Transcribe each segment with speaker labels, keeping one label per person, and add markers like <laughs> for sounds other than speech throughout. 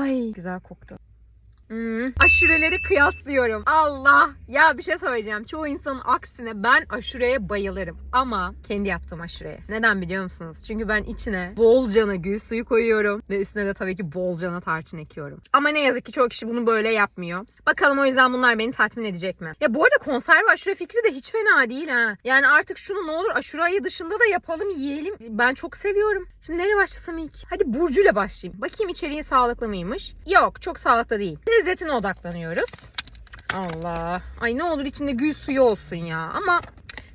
Speaker 1: Ay güzel koktu. Hmm, aşureleri kıyaslıyorum. Allah! Ya bir şey söyleyeceğim. Çoğu insanın aksine ben aşureye bayılırım. Ama kendi yaptığım aşureye. Neden biliyor musunuz? Çünkü ben içine bolcana gül suyu koyuyorum. Ve üstüne de tabii ki bolcana tarçın ekiyorum. Ama ne yazık ki çoğu kişi bunu böyle yapmıyor. Bakalım o yüzden bunlar beni tatmin edecek mi? Ya bu arada konserve aşure fikri de hiç fena değil ha. Yani artık şunu ne olur aşure ayı dışında da yapalım yiyelim. Ben çok seviyorum. Şimdi nereye başlasam ilk? Hadi Burcu'yla başlayayım. Bakayım içeriği sağlıklı mıymış? Yok çok sağlıklı değil. Lezzetine odaklanıyoruz. Allah. Ay ne olur içinde gül suyu olsun ya. Ama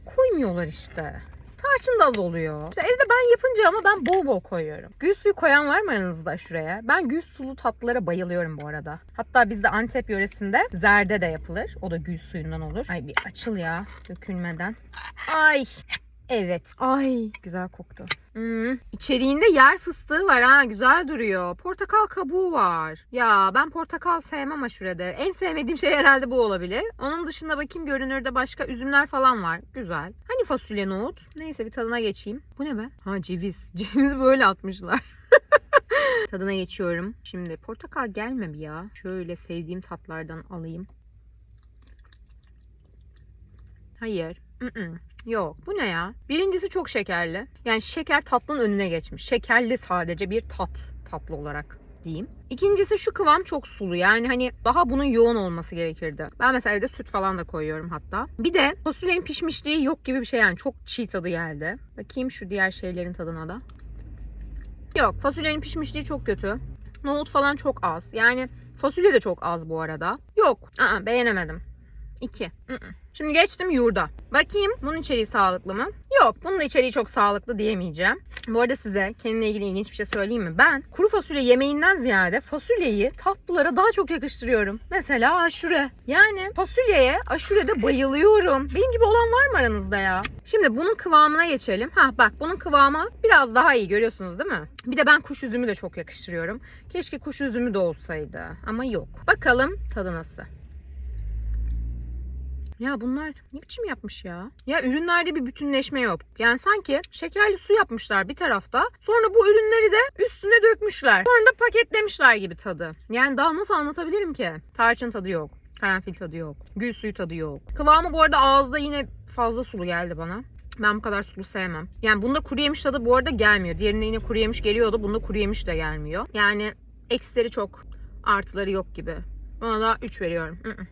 Speaker 1: koymuyorlar işte. Tarçın da az oluyor. İşte evde ben yapınca ama ben bol bol koyuyorum. Gül suyu koyan var mı aranızda şuraya? Ben gül sulu tatlılara bayılıyorum bu arada. Hatta bizde Antep yöresinde zerde de yapılır. O da gül suyundan olur. Ay bir açıl ya dökülmeden. Ay Evet. Ay güzel koktu. Hmm. İçeriğinde yer fıstığı var ha güzel duruyor. Portakal kabuğu var. Ya ben portakal sevmem aşurede. En sevmediğim şey herhalde bu olabilir. Onun dışında bakayım görünürde başka üzümler falan var. Güzel. Hani fasulye nohut? Neyse bir tadına geçeyim. Bu ne be? Ha ceviz. <laughs> Cevizi böyle atmışlar. <laughs> Tadına geçiyorum. Şimdi portakal gelme bir ya. Şöyle sevdiğim tatlardan alayım. Hayır. Mm-mm. Yok. Bu ne ya? Birincisi çok şekerli. Yani şeker tatlının önüne geçmiş. Şekerli sadece bir tat tatlı olarak diyeyim. İkincisi şu kıvam çok sulu. Yani hani daha bunun yoğun olması gerekirdi. Ben mesela evde süt falan da koyuyorum hatta. Bir de fasulyenin pişmişliği yok gibi bir şey yani. Çok çiğ tadı geldi. Bakayım şu diğer şeylerin tadına da. Yok fasulyenin pişmişliği çok kötü. Nohut falan çok az. Yani fasulye de çok az bu arada. Yok. Aa, beğenemedim. 2. Şimdi geçtim yurda. Bakayım bunun içeriği sağlıklı mı? Yok bunun da içeriği çok sağlıklı diyemeyeceğim. Bu arada size kendine ilgili ilginç bir şey söyleyeyim mi? Ben kuru fasulye yemeğinden ziyade fasulyeyi tatlılara daha çok yakıştırıyorum. Mesela aşure. Yani fasulyeye aşurede bayılıyorum. Benim gibi olan var mı aranızda ya? Şimdi bunun kıvamına geçelim. Ha bak bunun kıvamı biraz daha iyi görüyorsunuz değil mi? Bir de ben kuş üzümü de çok yakıştırıyorum. Keşke kuş üzümü de olsaydı ama yok. Bakalım tadı nasıl? Ya bunlar ne biçim yapmış ya? Ya ürünlerde bir bütünleşme yok. Yani sanki şekerli su yapmışlar bir tarafta. Sonra bu ürünleri de üstüne dökmüşler. Sonra da paketlemişler gibi tadı. Yani daha nasıl anlatabilirim ki? Tarçın tadı yok. Karanfil tadı yok. Gül suyu tadı yok. Kıvamı bu arada ağızda yine fazla sulu geldi bana. Ben bu kadar sulu sevmem. Yani bunda kuru yemiş tadı bu arada gelmiyor. Diğerinde yine kuru yemiş geliyordu. Bunda kuru yemiş de gelmiyor. Yani eksileri çok. Artıları yok gibi. Buna da 3 veriyorum. Mm-mm.